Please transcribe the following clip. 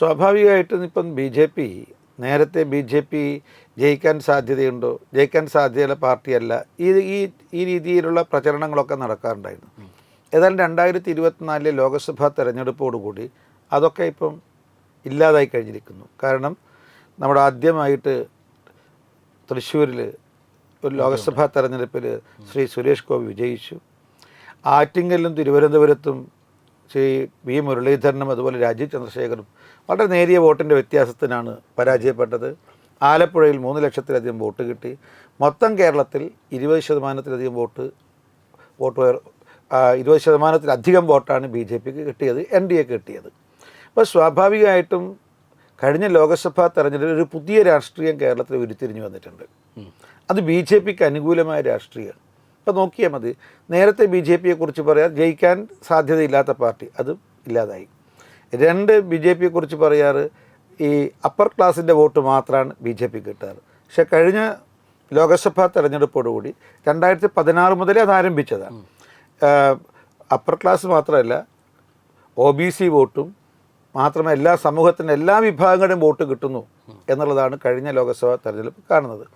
സ്വാഭാവികമായിട്ടും ഇപ്പം B J P നേരത്തെ ബി ജെ പി ജയിക്കാൻ സാധ്യതയുണ്ടോ? ജയിക്കാൻ സാധ്യതയുള്ള പാർട്ടിയല്ല. ഈ ഈ ഈ രീതിയിലുള്ള പ്രചരണങ്ങളൊക്കെ നടക്കാറുണ്ടായിരുന്നു. ഏതായാലും രണ്ടായിരത്തി ഇരുപത്തിനാലിലെ ലോക്സഭാ തെരഞ്ഞെടുപ്പോടുകൂടി അതൊക്കെ ഇപ്പം ഇല്ലാതായി കഴിഞ്ഞിരിക്കുന്നു. കാരണം നമ്മുടെ ആദ്യമായിട്ട് തൃശ്ശൂരിൽ ഒരു ലോക്സഭാ തെരഞ്ഞെടുപ്പിൽ ശ്രീ സുരേഷ് ഗോപി വിജയിച്ചു. ആറ്റിങ്ങലിലും തിരുവനന്തപുരത്തും ശ്രീ വി മുരളീധരനും അതുപോലെ രാജീവ് ചന്ദ്രശേഖരും വളരെ നേരിയ വോട്ടിന്റെ വ്യത്യാസത്തിനാണ് പരാജയപ്പെട്ടത്. ആലപ്പുഴയിൽ മൂന്ന് ലക്ഷത്തിലധികം വോട്ട് കിട്ടി. മൊത്തം കേരളത്തിൽ ഇരുപത് ശതമാനത്തിലധികം വോട്ട് വോട്ട് ഇരുപത് ശതമാനത്തിലധികം വോട്ടാണ് ബി ജെ പിക്ക് കിട്ടിയത് എൻ ഡി എക്ക് കിട്ടിയത്. അപ്പോൾ സ്വാഭാവികമായിട്ടും കഴിഞ്ഞ ലോക്സഭാ തെരഞ്ഞെടുപ്പിൽ ഒരു പുതിയ രാഷ്ട്രീയം കേരളത്തിൽ ഉരുത്തിരിഞ്ഞു വന്നിട്ടുണ്ട്. അത് ബി ജെ പിക്ക് അനുകൂലമായ രാഷ്ട്രീയമാണ്. ഇപ്പോൾ നോക്കിയാൽ മതി. നേരത്തെ ബി ജെ പിയെ കുറിച്ച് പറയാൻ ജയിക്കാൻ സാധ്യതയില്ലാത്ത പാർട്ടി. അത് ഇല്ലാതായി. രണ്ട് ബി ജെ പിയെ കുറിച്ച് പറയാറ് ഈ അപ്പർ ക്ലാസിന്റെ വോട്ട് മാത്രമാണ് ബി ജെ പി കിട്ടാറ്. പക്ഷെ കഴിഞ്ഞ ലോകസഭാ തെരഞ്ഞെടുപ്പോടുകൂടി രണ്ടായിരത്തി പതിനാറ് മുതലേ അത് ആരംഭിച്ചതാണ്. അപ്പർ ക്ലാസ് മാത്രമല്ല ഒ ബി സി വോട്ടും മാത്രമേ എല്ലാ സമൂഹത്തിന്റെ എല്ലാ വിഭാഗങ്ങളുടെയും വോട്ട് കിട്ടുന്നു എന്നുള്ളതാണ് കഴിഞ്ഞ ലോകസഭാ തെരഞ്ഞെടുപ്പ് കാണുന്നത്.